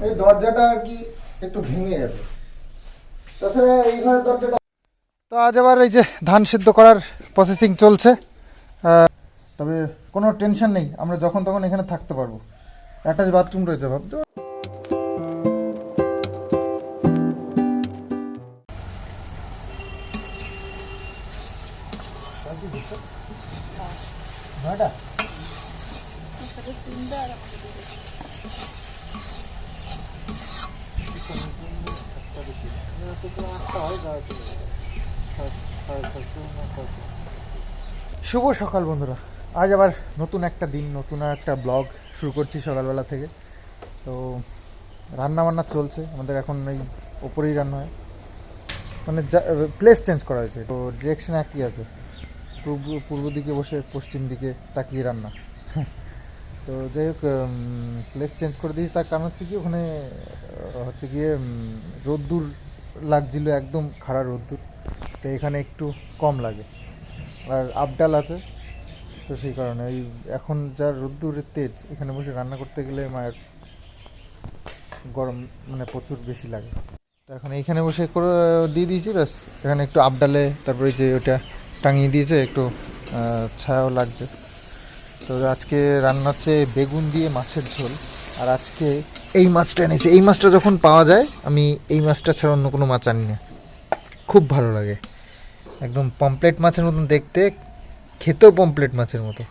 এই দরজাটা আর কি একটু ভেঙে যাবে তাছাড়া এই ঘরের দরজাটা তো আজ আবার এই যে ধান সিদ্ধ করার প্রসেসিং চলছে। আহ, তবে কোনো টেনশন নেই আমরা যখন তখন এখানে থাকতে পারব। অ্যাটাচ বাথরুম রয়েছে ভাবতো শুভ সকাল বন্ধুরা। আজ আবার নতুন একটা দিন, নতুন একটা ব্লগ শুরু করছি সকালবেলা থেকে। তো রান্না বান্না চলছে, আমাদের এখন এই ওপরেই রান্না হয়। মানে প্লেস চেঞ্জ করা হয়েছে। তো ডিরেকশন একই আছে। পূর্ব পূর্ব দিকে বসে পশ্চিম দিকে তাকিয়ে রান্না। তো যাই হোক প্লেস চেঞ্জ করে দিয়েছি। তার কারণ হচ্ছে কি, ওখানে হচ্ছে গিয়ে রোদ্দুর লাগছিল, একদম খাড়া রোদ্দুর। তো এখানে একটু কম লাগে। আর আপডাল আছে, তো সেই কারণে ওই এখন যা রোদ্দুরের তেজ, এখানে বসে রান্না করতে গেলে মায়ের গরম মানে প্রচুর বেশি লাগে। তো এখন এইখানে বসে করে, দিয়ে দিয়েছি, ব্যাস। এখানে একটু আপডালে, তারপরে যে ওটা টাঙিয়ে দিয়েছে, একটু ছায়াও লাগছে। তো আজকে রান্না হচ্ছে বেগুন দিয়ে মাছের ঝোল। আর আজকে এই মাছটা এনেছি। এই মাছটা যখন পাওয়া যায়, আমি এই মাছটা ছাড়া অন্য কোনো মাছ আনি না। খুব ভালো লাগে। একদম পমপ্লেট মাছের মতন দেখতে, খেতেও পমপ্লেট মাছের মতো।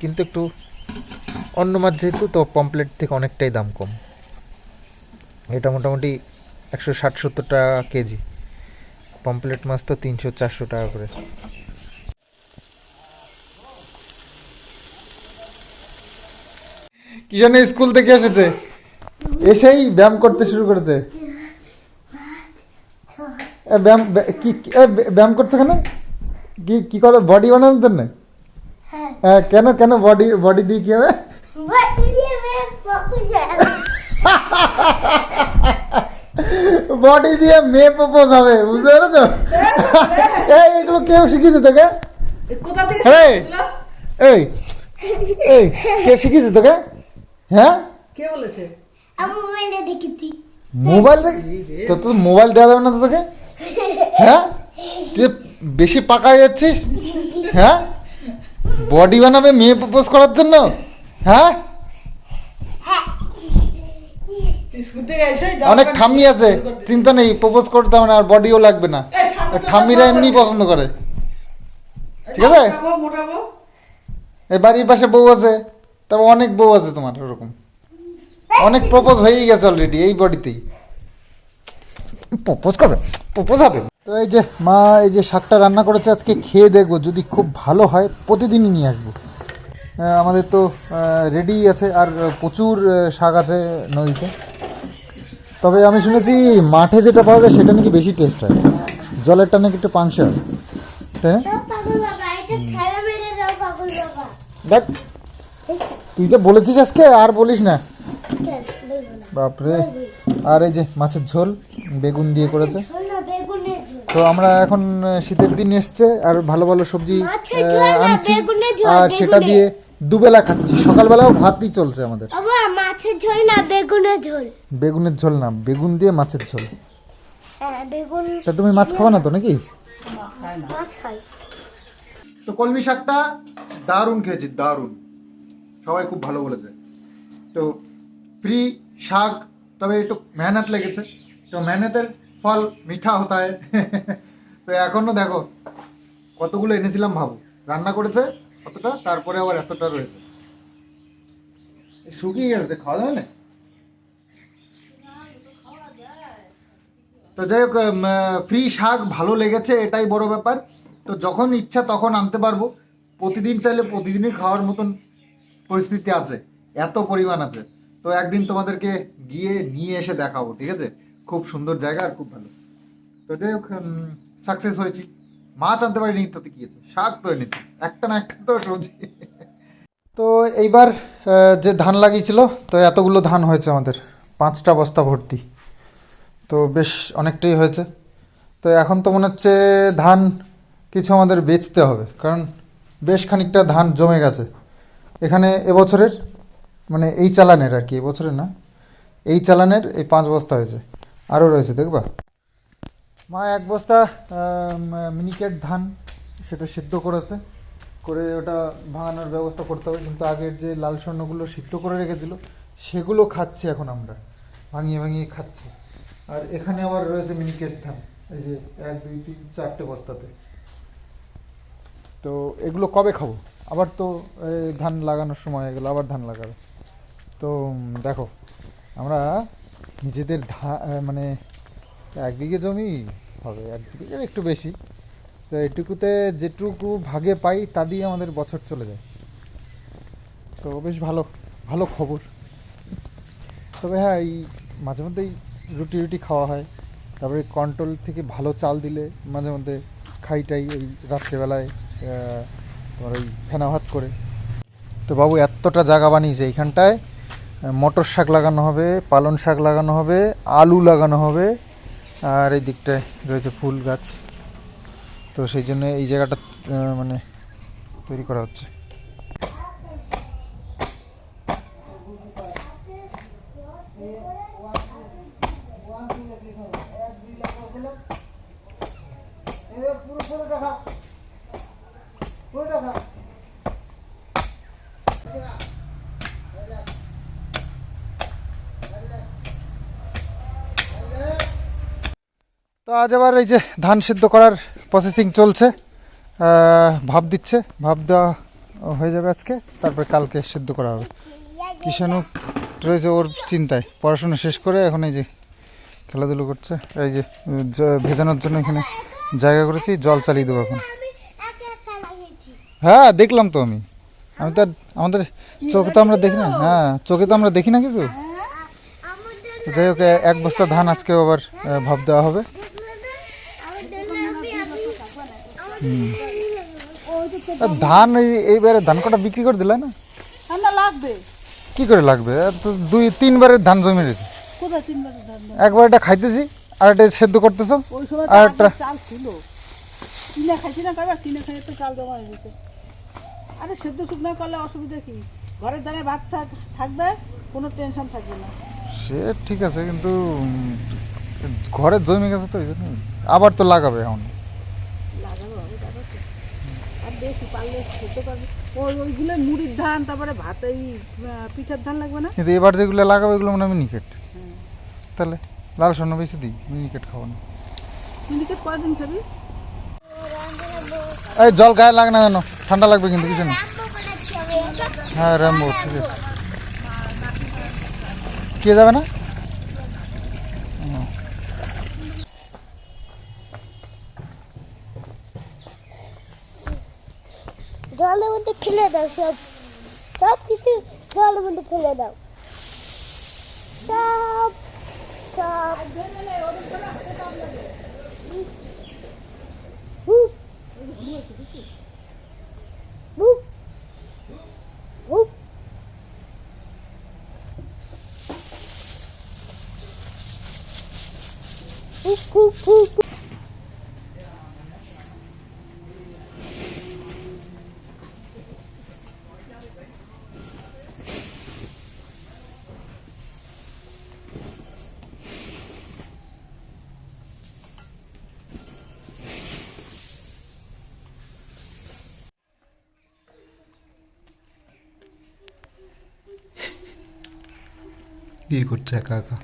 কিন্তু একটু অন্য মাছ যেহেতু, তো পমপ্লেট থেকে অনেকটাই দাম কম। এটা মোটামুটি একশো ষাট সত্তর টাকা কেজি। পমপ্লেট মাছ তো তিনশো চারশো টাকা করে। কি জানে স্কুল থেকে এসেছে? এসেই ব্যায়াম করতে শুরু করেছে। ব্যায়াম কি ব্যায়াম করছে কেন? কি কি করে? বডি বানানোর জন্য? হ্যাঁ। কেন কেন বডি বডি দিয়ে কি হবে? বডি দিয়ে মেয়ে প্রপোজ হবে বুঝতে পেরেছ? এই এগুলো কেউ শিখিয়েছে তোকে? কোথা থেকে এই এই এই কে শিখিয়েছে তোকে? হ্যাঁ? কে বলেছে? মোবাইল তো তো মোবাইল দেওয়া যাবে না তোকে? হ্যাঁ? তুই বেশি পাকা যাচ্ছিস? হ্যাঁ? বডি বানাবে মেয়ে প্রপোজ করার জন্য? হ্যাঁ? অনেক ঠাম্মি আছে। চিন্তা নেই প্রপোজ করতে হবে না আর বডিও লাগবে না। ঠাম্মিরা এমনি পছন্দ করে। ঠিক আছে? মোটাবো। বাড়ির পাশে বউ আছে। তারপর অনেক বউ আছে তোমার ওরকম। অনেক প্রপোজ হয়েই গেছে অলরেডি এই বডিতেই প্রপোজ করবে? প্রপোজ হবে? তো এই যে মা এই যে শাকটা রান্না করেছে আজকে খেয়ে দেখব। যদি খুব ভালো হয় প্রতিদিনই নিয়ে আসব। আমাদের তো রেডি আছে আর প্রচুর শাক আছে নদীতে। তবে আমি শুনেছি মাঠে যেটা পাওয়া যায় সেটা নাকি বেশি টেস্ট হয়। জলেরটা নাকি একটু পাংশে হয়। তাই না? দেখ তুই যে বলেছিস আজকে আর বলিস না। বাপরে। আর এই যে মাছের ঝোল বেগুন দিয়ে করেছে। তো আমরা এখন শীতের দিন এসছে আর ভালো ভালো সবজি আনছি। আর সেটা দিয়ে দুবেলা খাচ্ছি। সকালবেলাও ভাতই চলছে আমাদের। বাবা মাছের ঝোল না বেগুনের ঝোল। বেগুনের ঝোল না বেগুন দিয়ে মাছের ঝোল। হ্যাঁ বেগুন তা তুমি মাছ খাবা না তো নাকি? তো কলমি শাকটা দারুণ খেয়েছি দারুণ। সবাই খুব ভালো বলেছে। তো ফ্রি শাক, তবে একটু মেহনত লেগেছে। তো মেহনতের ফল মিঠা হতা হয়। তো এখনও দেখো, কতগুলো এনেছিলাম ভাবো। রান্না করেছে কতটা তারপরে আবার এতটা রয়েছে। শুকিয়ে গেছে খাওয়া যাবে না? তো যাই হোক ফ্রি শাক ভালো লেগেছে, এটাই বড় ব্যাপার। তো যখন ইচ্ছা তখন আনতে পারব। প্রতিদিন চাইলে প্রতিদিনই খাওয়ার মতন পরিস্থিতি আছে, এত পরিমাণ আছে। তো একদিন তোমাদেরকে গিয়ে নিয়ে এসে দেখাবো, ঠিক আছে? খুব সুন্দর জায়গা আর খুব ভালো। তো যাই হোক সাকসেস হয়েছি। মাছ আনতে পারিনি তাতে আছে শাক তো এনেছি। একটা না একটা তো সবজি। তো এইবার যে ধান লাগিয়েছিল, তো এতগুলো ধান হয়েছে আমাদের। পাঁচটা বস্তা ভর্তি। তো বেশ অনেকটাই হয়েছে। তো এখন তো মনে হচ্ছে ধান কিছু আমাদের বেচতে হবে, কারণ বেশ খানিকটা ধান জমে গেছে। এখানে এবছরের মানে এই চালানের আর কি, এবছরের না, এই চালানের এই পাঁচ বস্তা হয়েছে। আরও রয়েছে, দেখবা? মা, এক বস্তা মিনিকেট ধান সেটা সিদ্ধ করেছে। করে ওটা ভাঙানোর ব্যবস্থা করতে হবে। কিন্তু আগের যে লাল স্বর্ণগুলো সিদ্ধ করে রেখেছিল, সেগুলো খাচ্ছি এখন আমরা। ভাঙিয়ে ভাঙিয়ে খাচ্ছি। আর এখানে আবার রয়েছে মিনিকেট ধান। এই যে এক, দুই, তিন, চারটে বস্তাতে। তো এগুলো কবে খাব? আবার তো ধান লাগানোর সময় হয়ে গেলো, আবার ধান লাগাবে। তো দেখো, আমরা নিজেদের ধা মানে এক বিঘে জমি হবে, এক বিঘের একটু বেশি। তো এটুকুতে যেটুকু ভাগে পাই, তা দিয়ে আমাদের বছর চলে যায়। তো বেশ ভালো ভালো খবর। তবে হ্যাঁ এই মাঝে মধ্যেই রুটি রুটি খাওয়া হয়। তারপরে কন্ট্রোল থেকে ভালো চাল দিলে মাঝে মধ্যে খাইটাই ওই রাত্রেবেলায় তোমার ওই ফেনা ভাত করে। তো বাবু, এতটা জায়গা বানিয়েছে এইখানটায়। মটর শাক লাগানো হবে, পালন শাক লাগানো হবে, আলু লাগানো হবে, আর এই দিকটায় রয়েছে ফুল গাছ। তো সেই জন্য এই জায়গাটা মানে তৈরি করা হচ্ছে। আজ আবার এই যে ধান সিদ্ধ করার প্রসেসিং চলছে। ভাব দিচ্ছে ভাব দেওয়া হয়ে যাবে আজকে, তারপরে কালকে সিদ্ধ করা হবে। কিষাণু রয়েছে ওর চিন্তায়। পড়াশোনা শেষ করে এখন এই যে খেলাধুলো করছে, এই যে ভেজানোর জন্য এখানে জায়গা করেছি, জল চালিয়ে দেবো এখন। হ্যাঁ দেখলাম তো আমি। আমি তো আমাদের চোখে তো আমরা দেখি না। হ্যাঁ চোখে তো আমরা দেখি না কিছু। যাই হোক এক বস্তা ধান আজকেও আবার ভাব দেওয়া হবে আর ধান এই এইবারে ধান কটা বিক্রি করে দিলে না? লাগবে। কি করে লাগবে? দুই তিনবারের ধান জমে রয়েছে? একবার এটা খাইতেছি আর এটা সেদ্ধ করতেছো আর একটা চাল ছিল। কিনে খাইছি না কবে কিনে খাই তো চাল জমা হয়ে গেছে। আরে সেদ্ধ শুকনো করলে অসুবিধা কি? ঘরের ধানে ভাত থাক থাকবে কোনো টেনশন থাকবে না। সে ঠিক আছে কিন্তু উম, ঘরে জমে গেছে তো এই জন্য আবার তো লাগাবে এখন লাগাবো আমি লাগাবো তো। দেখি পারলে খেতে পারবে। ওই ওইগুলো মুড়ির ধান তারপরে ভাত এই পিঠার ধান লাগবে না? কিন্তু এবার যেগুলো লাগাবে এগুলো মনে হয় মিনিকেট হ্যাঁ। তাহলে লাল স্বর্ণ বেশি দিই মিনিকেট খাব না। মিনিকেট কয়দিন খাবি? এই জল গায়ে লাগ না জানো ঠান্ডা লাগবে কিন্তু কিছু না হ্যাঁ র্যাম্বো ঠিক আছে। কে যাবে না? জলের মধ্যে ফেলে দাও সব সব কিছু জলের মধ্যে ফেলে দাও সব সব হুপ। হুপ। কি করছে একা একা?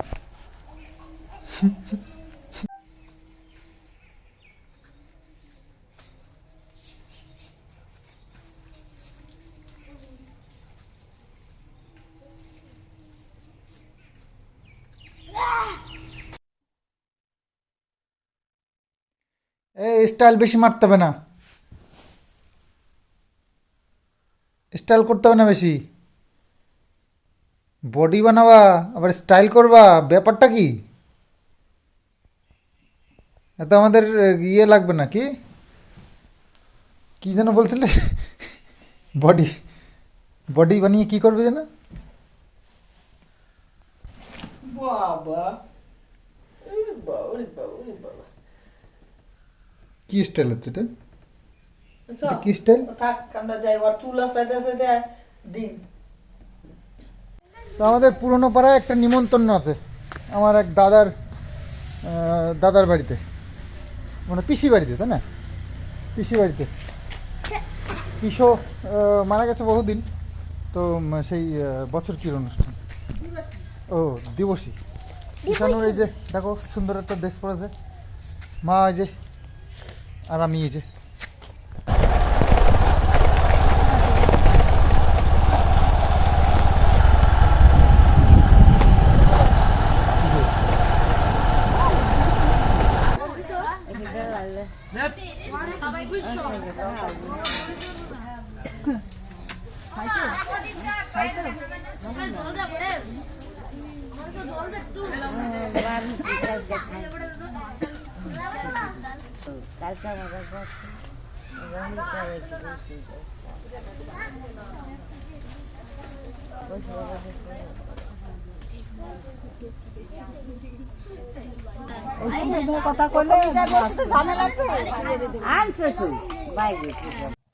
স্টাইল বেশি মারতে হবে না। স্টাইল করতে হবে না বেশি। বডি বানাবা আবার স্টাইল করবা ব্যাপারটা কি? এত আমাদের ইয়ে লাগবে না কি? কি যেন বলছিলে? বডি বডি বানিয়ে কি করবে যেন? কি স্টাইল হচ্ছে এটা? কি স্টাইল? থাক আমরা যাই ওর চুল দেশে দেয় দিন। তো আমাদের পুরনো পাড়ায় একটা নিমন্ত্রণ আছে আমার এক দাদার দাদার বাড়িতে। মানে পিসি বাড়িতে, তাই না? পিসি বাড়িতে। পিসো মারা গেছে বহুদিন, তো সেই বছর কির অনুষ্ঠান। ও, দিবসী। ঈশানুর এই যে, দেখো, সুন্দর একটা ড্রেস পরেছে। মা এই যে, আর আমি এই যে।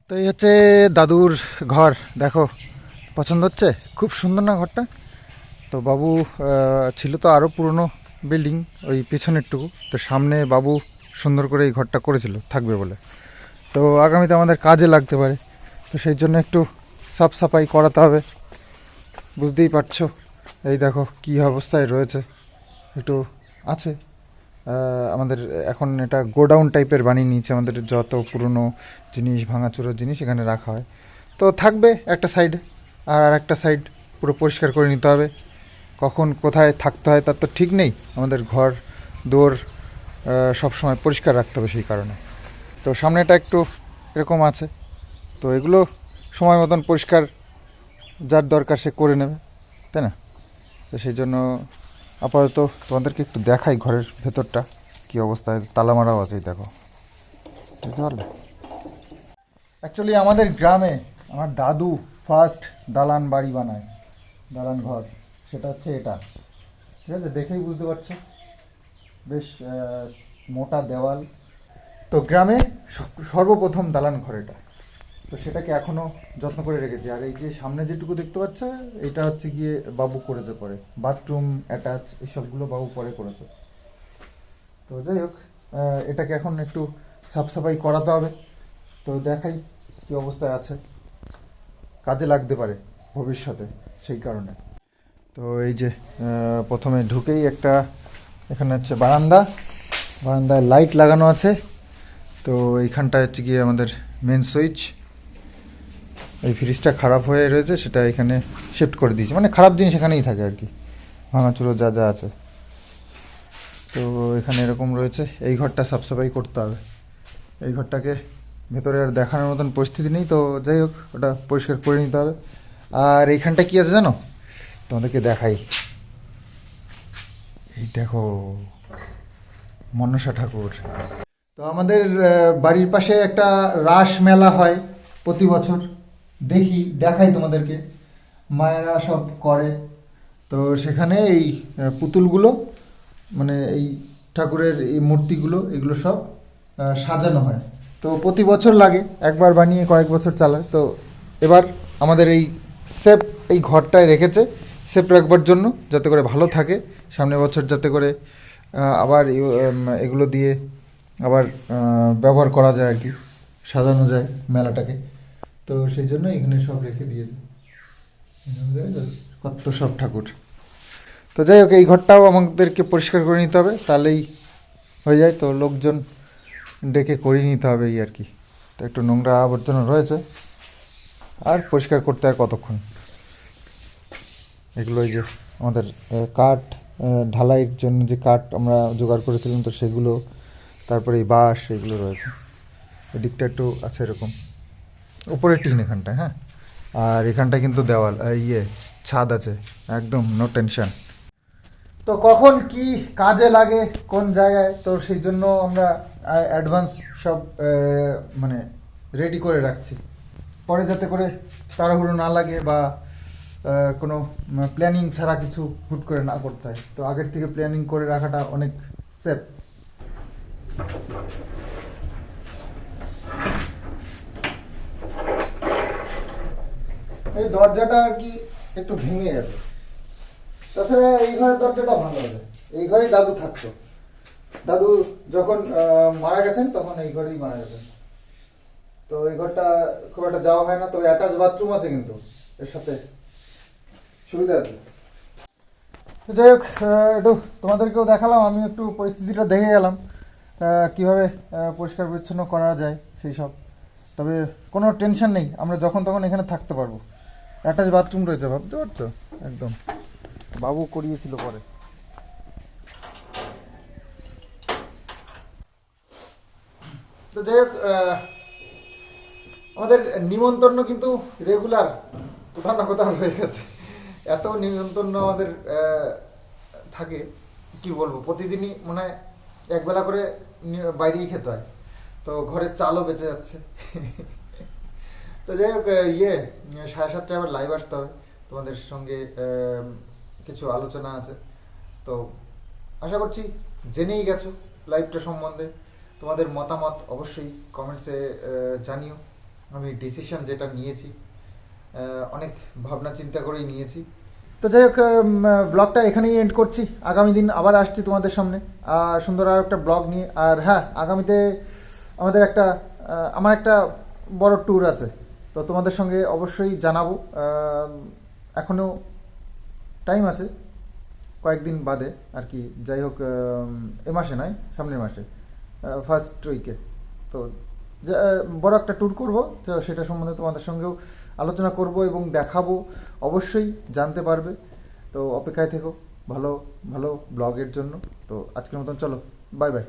তো এই হচ্ছে দাদুর ঘর, দেখো, পছন্দ হচ্ছে? খুব সুন্দর না ঘরটা? তো বাবু ছিল তো আরও পুরনো বিল্ডিং, ওই পেছনেরটুকু। তো সামনে বাবু সুন্দর করে এই ঘরটা করেছিল, থাকবে বলে। তো আগামীতে আমাদের কাজে লাগতে পারে। তো সেই জন্য একটু সাফ সাফাই করাতে হবে। বুঝতেই পারছ? এই দেখো, কী অবস্থায় রয়েছে। একটু আছে। আমাদের এখন এটা গোডাউন টাইপের বানিয়ে নিয়েছে আমাদের যত পুরনো জিনিস, ভাঙাচুরো জিনিস এখানে রাখা হয়। তো থাকবে একটা সাইড আর আর একটা সাইড পুরো পরিষ্কার করে নিতে হবে। কখন কোথায় থাকতে হয় তার তো ঠিক নেই। আমাদের ঘর দোর সব সময় পরিষ্কার রাখতে হবে সেই কারণে। তো সামনেটা একটু এরকম আছে। তো এগুলো সময় মতন পরিষ্কার, যার দরকার সে করে নেবে। তাই না? তো সেই জন্য আপাতত তোমাদেরকে একটু দেখাই ঘরের ভেতরটা, কি অবস্থায় তালা মারাও আছে দেখো। বুঝতে পারলে? অ্যাকচুয়ালি আমাদের গ্রামে আমার দাদু ফার্স্ট দালান বাড়ি বানায়, দালান ঘর, সেটা হচ্ছে এটা। ঠিক আছে? দেখেই বুঝতে পারছ। বেশ মোটা দেওয়াল। তো গ্রামে সর্বপ্রথম দালান ঘর এটা। তো সেটাকে এখনও যত্ন করে রেখেছি। আর এই যে সামনে যেটুকু দেখতে পাচ্ছ, এটা হচ্ছে গিয়ে বাবু করেছে পরে। বাথরুম, অ্যাটাচ এইসবগুলো বাবু পরে করেছে। তো যাই হোক এটাকে এখন একটু সাফ সাফাই করাতে হবে। তো দেখাই কি অবস্থায় আছে। কাজে লাগতে পারে ভবিষ্যতে সেই কারণে। তো এই যে প্রথমে ঢুকেই একটা, এখানে হচ্ছে বারান্দা। বারান্দায় লাইট লাগানো আছে। তো এইখানটা হচ্ছে গিয়ে আমাদের মেন সুইচ এই ফ্রিজটা খারাপ হয়ে রয়েছে, সেটা এখানে শিফট করে দিয়েছি। মানে খারাপ জিনিস এখানেই থাকে আর কি। ভাঙাচুরো যা যা আছে। তো এখানে এরকম রয়েছে। এই ঘরটা সাফসাফাই করতে হবে। এই ঘরটাকে ভেতরে আর দেখানোর মতন পরিস্থিতি নেই, তো যাই হোক, ওটা পরিষ্কার করে নিতে হবে। আর এইখানটা কি আছে জানো? তোমাদেরকে দেখাই। এই দেখো, মনসা ঠাকুর। তো আমাদের বাড়ির পাশে একটা রাস মেলা হয় প্রতি বছর। দেখি, দেখাই তোমাদেরকে। মায়েরা সব করে। তো সেখানে এই পুতুলগুলো মানে এই ঠাকুরের এই মূর্তিগুলো, এগুলো সব সাজানো হয়। তো প্রতি বছর লাগে, একবার বানিয়ে কয়েক বছর চালায়। তো এবার আমাদের এই সেফ এই ঘরটায় রেখেছে সেফ রাখবার জন্য, যাতে করে ভালো থাকে। সামনের বছর যাতে করে আবার এগুলো দিয়ে আবার ব্যবহার করা যায় আর কি, সাজানো যায় মেলাটাকে। তো সেই জন্য এখানে সব রেখে দিয়েছে। কত সব ঠাকুর। তো যাই হোক, এই ঘরটাও আমাদেরকে পরিষ্কার করে নিতে হবে, তাহলেই হয়ে যায়। তো লোকজন ডেকে করিয়ে নিতে হবে এই আর কি। তো একটু নোংরা আবর্জনা রয়েছে, আর পরিষ্কার করতে আর কতক্ষণ? এগুলো যে আমাদের কাঠ ঢালাইয়ের জন্য যে কাঠ আমরা জোগাড় করেছিলাম, তো সেগুলো, তারপরে এই বাঁশ, এগুলো রয়েছে। এদিকটা একটু আছে এরকম। উপরে টিন এখানটায় হ্যাঁ? আর এখানটা কিন্তু দেওয়াল ইয়ে ছাদ আছে, একদম নো টেনশন তো কখন কি কাজে লাগে, কোন জায়গায়, তো সেই জন্য আমরা অ্যাডভান্স সব মানে রেডি করে রাখছি। পরে যাতে করে তাড়াহুড়ো না লাগে বা কোনো প্ল্যানিং ছাড়া কিছু হুট করে না করতে হয়। তো আগের থেকে প্ল্যানিং করে রাখাটা অনেক সেফ এই দরজাটা আর কি একটু ভেঙে গেছে। তাছাড়া এই ঘরের দরজাটা ভালো হবে এই ঘরেই দাদু থাকতো। দাদু যখন মারা গেছেন, তখন এই ঘরেই মারা গেছেন। তো এই ঘরটা খুব একটা যাওয়া হয় না, তবে অ্যাটাচ বাথরুম আছে কিন্তু। এর সাথে সুবিধা আছে। যাই হোক একটু তোমাদেরকেও দেখালাম, আমি একটু পরিস্থিতিটা দেখে গেলাম কীভাবে পরিষ্কার পরিচ্ছন্ন করা যায় সেই সব। তবে কোনো টেনশন নেই, আমরা যখন তখন এখানে থাকতে পারব। অ্যাটাচ বাথরুম রয়েছে ভাবতে পারছ? একদম। বাবু করিয়েছিল পরে। তো যাই হোক আমাদের নিমন্ত্রণ কিন্তু রেগুলার কোথাও না কোথাও হয়ে গেছে। এত নিমন্ত্রণ আমাদের আহ, থাকে কি বলব প্রতিদিনই মনে হয় একবেলা করে বাইরেই খেতে হয়। তো ঘরের চালও বেঁচে যাচ্ছে। তো যাই হোক ইয়ে সাড়ে সাতটায় আবার লাইভ আসতে হবে। তোমাদের সঙ্গে কিছু আলোচনা আছে। তো আশা করছি জেনেই গেছো লাইভটা সম্বন্ধে। তোমাদের মতামত অবশ্যই কমেন্টসে জানিও। আমি ডিসিশন যেটা নিয়েছি অনেক ভাবনা চিন্তা করেই নিয়েছি। তো যাই হোক ব্লগটা এখানেই এন্ড করছি। আগামী দিন আবার আসছি তোমাদের সামনে। আর সুন্দর আর একটা ব্লগ নিয়ে, আর হ্যাঁ আগামীতে আমাদের একটা আমার একটা বড় ট্যুর আছে। তো তোমাদের সঙ্গে অবশ্যই জানাব। এখনও টাইম আছে, কয়েকদিন বাদে আর কি। যাই হোক এ মাসে নয়, সামনের মাসে ফার্স্ট উইকে তো বড় একটা ট্যুর করব, তো সেটা সম্বন্ধে তোমাদের সঙ্গেও আলোচনা করব এবং দেখাবো। অবশ্যই জানতে পারবে। তো অপেক্ষায় থেকো, ভালো ভালো ব্লগের জন্য। তো আজকের মতন চলো বাই বাই